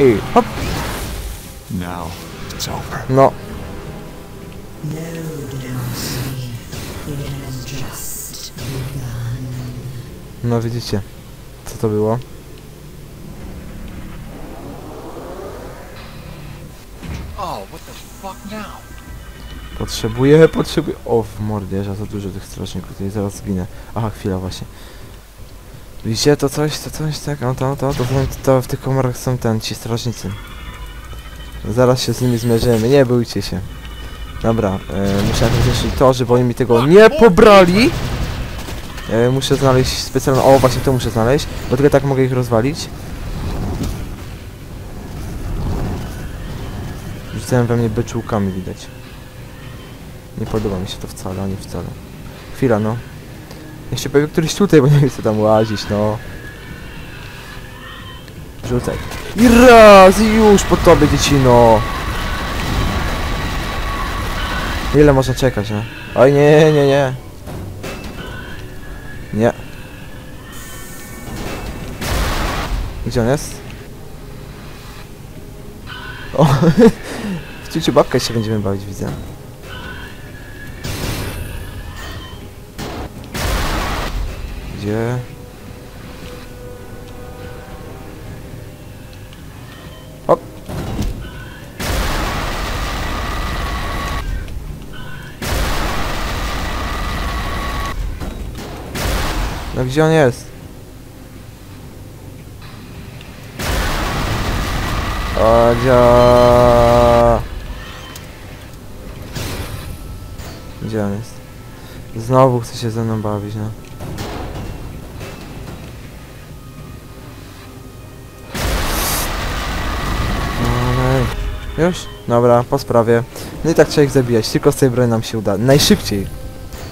I hop. Now it's over. No. No. No widzicie. Co to było? Oh, what the fuck now? Potrzebuję, potrzebuję... O, w mordzie, za dużo tych strażników, tutaj zaraz zginę. Aha, chwila właśnie. Widzicie to coś, to coś, tak? O, to, to, to, są, to w tych komorach są ten, ci strażnicy. Zaraz się z nimi zmierzymy, nie bójcie się. Dobra, e, jakoś zniszczyć to, żeby oni mi tego nie pobrali. E, muszę znaleźć specjalną... O, właśnie to muszę znaleźć, bo tylko tak mogę ich rozwalić. Rzucałem we mnie beczułkami, widać. Nie podoba mi się to wcale, ani wcale. Chwila, no. Niech się któryś tutaj, bo nie chcę tam łazić, no. Rzucaj. I raz, i już po tobie, dziecino. Ile można czekać, no? Oj, nie, nie, nie. Nie. Gdzie on jest? O, w ciuciu babkę się będziemy bawić, widzę. Gdzie? Hop. No gdzie on jest? Odzia. Gdzie on jest? Znowu chce się ze mną bawić, no. Już? Dobra, po sprawie. No i tak trzeba ich zabijać, tylko z tej broni nam się uda. Najszybciej.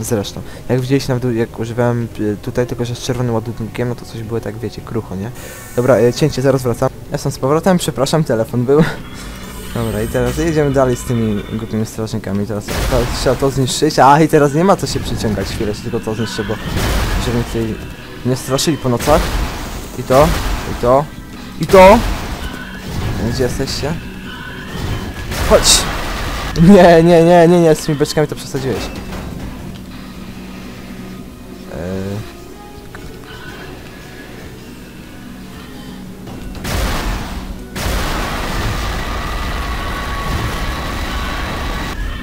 Zresztą. Jak widzieliście nawet jak używałem y, tutaj tylko, że z czerwonym ładunkiem, no to coś było tak, wiecie, krucho, nie? Dobra, y, cięcie, zaraz wracam. Jestem z powrotem, przepraszam, telefon był. Dobra, i teraz jedziemy dalej z tymi głupimi strażnikami. Teraz to, trzeba to zniszczyć. A, i teraz nie ma co się przyciągać. Chwilę, tylko to zniszczę, bo żeby tutaj nie straszyli po nocach. I to, i to, i to. Gdzie jesteście? Chodź! Nie, nie, nie, nie, nie, z tymi beczkami to przesadziłeś. Eee.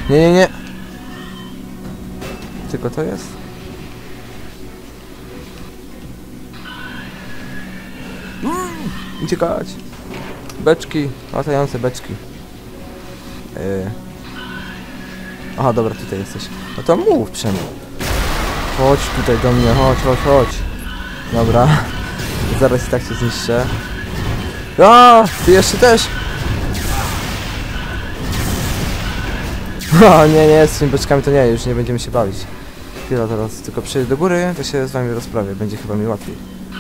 Nie, nie, nie. Tylko to jest. Mm, Uciekać. Beczki, latające beczki. Yy. Aha, dobra, tutaj jesteś. No to mów przemo. Chodź tutaj do mnie, chodź, chodź, chodź. Dobra. Zaraz i tak się zniszczę. A, ty jeszcze też? O, nie, nie, z tymi beczkami to nie, już nie będziemy się bawić. Chwila teraz, tylko przejdę do góry, to się z wami rozprawię, będzie chyba mi łatwiej.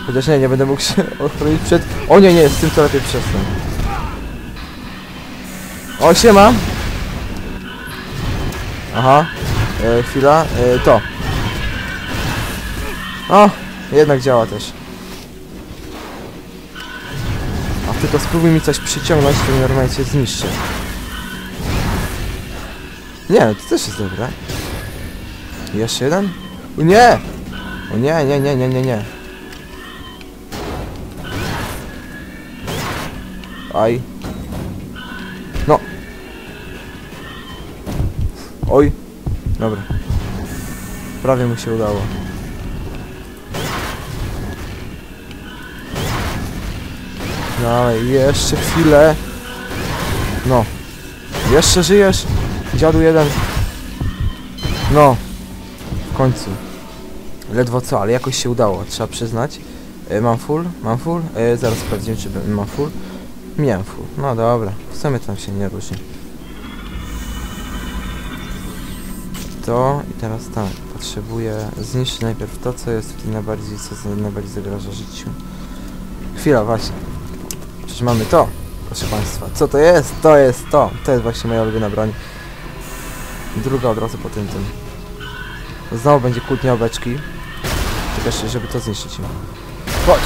Chociaż nie, nie będę mógł się ochronić przed... O nie, nie, z tym to lepiej przestanę. O, siema! Aha, e, chwila, e, to. O, jednak działa też. A tylko spróbuj mi coś przyciągnąć, to normalnie cię zniszczy. Nie, to też jest dobre. Jeszcze jeden? O nie! O nie, nie, nie, nie, nie, nie. Aj. Oj. Dobra. Prawie mu się udało. Dalej, jeszcze chwilę. No. Jeszcze żyjesz? Dziadu jeden. No. W końcu. Ledwo co, ale jakoś się udało, trzeba przyznać. E, mam full? Mam full? E, zaraz sprawdzimy, czy mam full. Miałem full. No dobra. W sumie tam się nie różni. To i teraz tak. Potrzebuję zniszczyć najpierw to, co jest tutaj najbardziej, co najbardziej zagraża życiu. Chwila, właśnie. Przecież mamy to, proszę państwa. Co to jest? To jest to. To jest właśnie moja ulubiona broń. Druga od razu po tym tym. Znowu będzie kłótnia o beczki. Tylko jeszcze, żeby to zniszczyć. Chodź!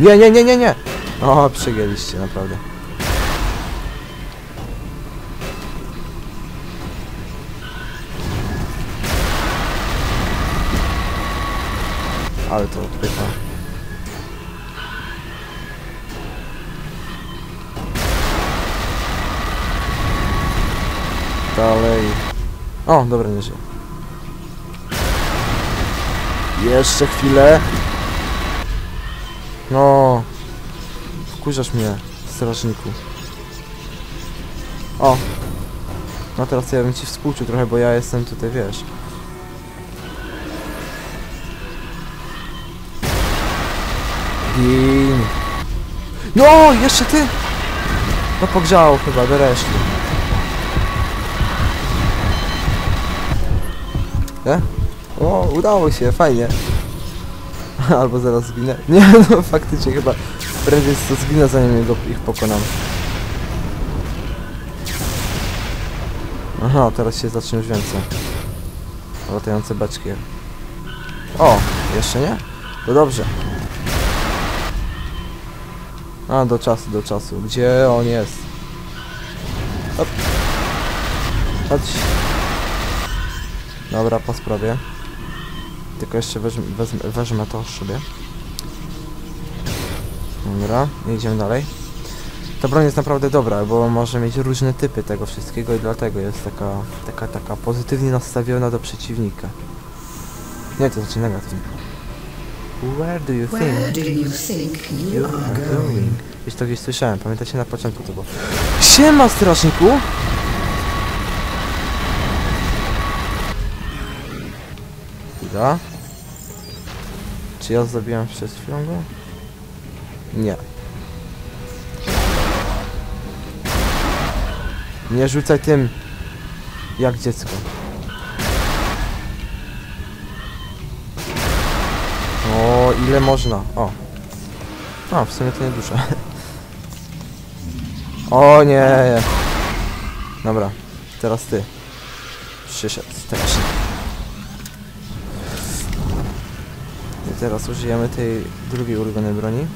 Nie, nie, nie, nie, nie! O, przegięliście, naprawdę. Ale to odpycha. Dalej. O, dobra, nie żyje. Jeszcze chwilę. No. Wkurzasz mnie, strażniku. O. No teraz ja bym ci współczuł trochę, bo ja jestem tutaj, wiesz. Gin. No, jeszcze ty! No pogrzało chyba, do reszty. Nie? O, udało się, fajnie. Albo zaraz zginę. Nie, no faktycznie chyba prędzej to zginę zanim go, ich pokonam. Aha, teraz się zacznie już więcej. Latające beczki. O, jeszcze nie? To dobrze. A, do czasu, do czasu. Gdzie on jest? Hop. Chodź. Dobra, po sprawie. Tylko jeszcze weźmie, wezmę, wezmę to sobie. Dobra, idziemy dalej. Ta broń jest naprawdę dobra, bo może mieć różne typy tego wszystkiego i dlatego jest taka, taka, taka pozytywnie nastawiona do przeciwnika. Nie, to znaczy negatywnie. Where do you Where think do you think you are going? Gdzieś to gdzieś słyszałem, pamiętacie na początku to było. Siema strażniku! Chwila. Czy ja zabiłem przed chwilą go? Nie. Nie rzucaj tym jak dziecko. Ile można? O. A, w sumie to nie dużo. O nie. Dobra, teraz ty. Przyszedł strasznie. I teraz użyjemy tej drugiej ulubionej broni.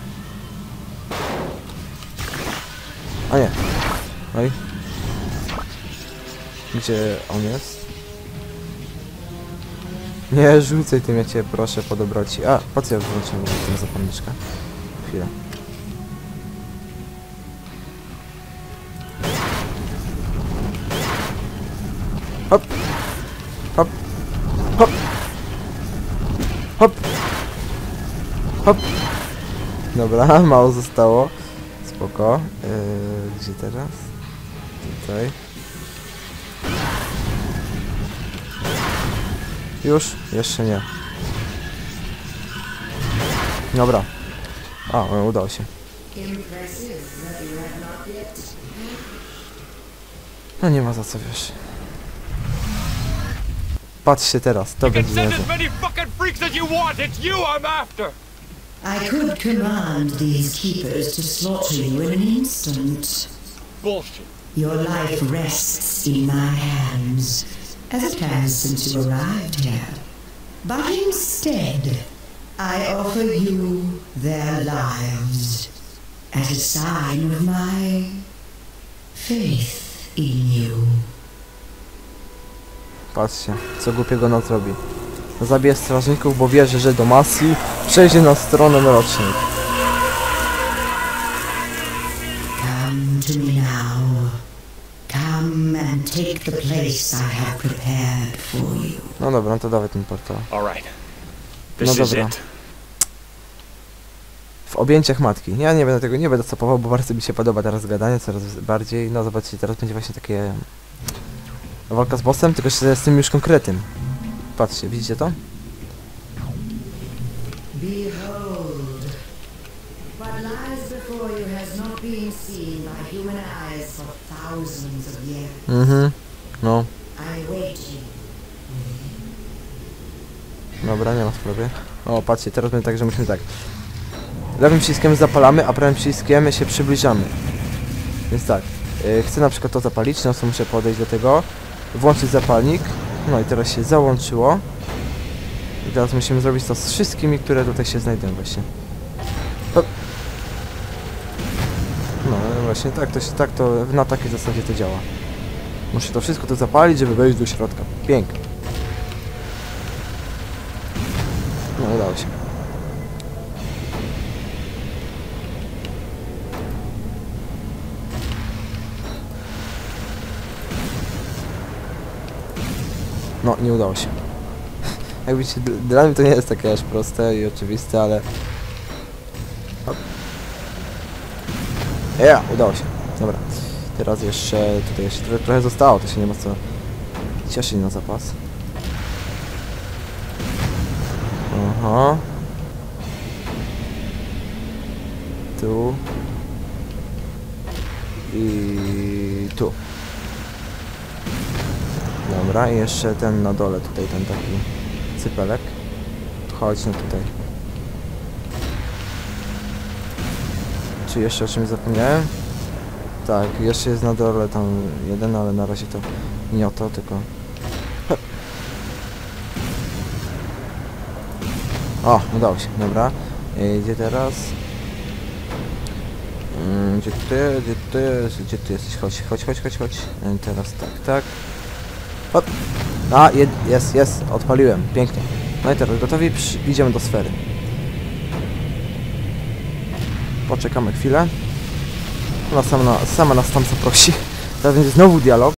A nie. Oj. Gdzie on jest? Nie rzucaj tym, ja cię proszę po dobroci. A, po co ja włączyłem tę zapalniczkę? Chwilę. Hop. Hop. Hop. Hop. Hop. Dobra, mało zostało. Spoko. Yy, gdzie teraz? Tutaj. Już? Jeszcze nie. Dobra. A, o, udało się. No nie ma za co, wiesz. Patrzcie teraz, to będzie niezłe. I could command these keepers to slaughter you in an instant. Bullshit. Your life rests in my hands, as it has since you arrived here. But instead, I offer you their lives as a sign of my faith in you. Patrzcie, co głupiego noc robi. Zabije strażników, bo wierzy, że do Masji przejdzie na stronę mrocznej. Come to me now. Come and take the place I have prepared for you. No dobra, no to dawaj ten portal. All right. No This is dobra. it. W objęciach matki. Ja nie będę tego, nie będę stopował, bo bardzo mi się podoba teraz gadanie, coraz bardziej. No zobaczcie, teraz będzie właśnie takie... Walka z bossem, tylko że z tym już konkretnym. Patrzcie, widzicie to? Behold, what lies before you has not been seen by human eyes for thousands of years. Mhm. No, I wait you. dobra, nie ma sprawy. O, patrzcie, teraz będzie tak, że musimy tak. Lewym przyciskiem zapalamy, a prawym przyciskiem się przybliżamy. Więc tak, yy, chcę na przykład to zapalić, no to muszę podejść do tego, włączyć zapalnik. No i teraz się załączyło. I teraz musimy zrobić to z wszystkimi, które tutaj się znajdują właśnie. Właśnie, tak to, się, tak to na takiej zasadzie to działa. Muszę to wszystko to zapalić, żeby wejść do środka. Pięknie. No udało się. No, nie udało się. Jak widzicie, dla mnie to nie jest takie aż proste i oczywiste, ale... Ja, udało się. Dobra. Teraz jeszcze, tutaj jeszcze trochę, trochę zostało, to się nie ma co cieszyć na zapas. Aha. Tu. I tu. Dobra, i jeszcze ten na dole, tutaj ten taki cypelek. Chodź no tutaj. Czy jeszcze o czymś zapomniałem? Tak, jeszcze jest na dole tam jeden, ale na razie to nie o to, tylko... O, udało się, dobra. I Gdzie teraz? Mm, Gdzie ty, gdzie ty, gdzie ty jesteś? Chodź, chodź, chodź, chodź, chodź. E, Teraz tak, tak. Hop. A, jest, jest, odpaliłem, pięknie. No i teraz gotowi, idziemy do sfery. Poczekamy chwilę. Ona sama, sama nas tam zaprosi. Teraz będzie znowu dialog.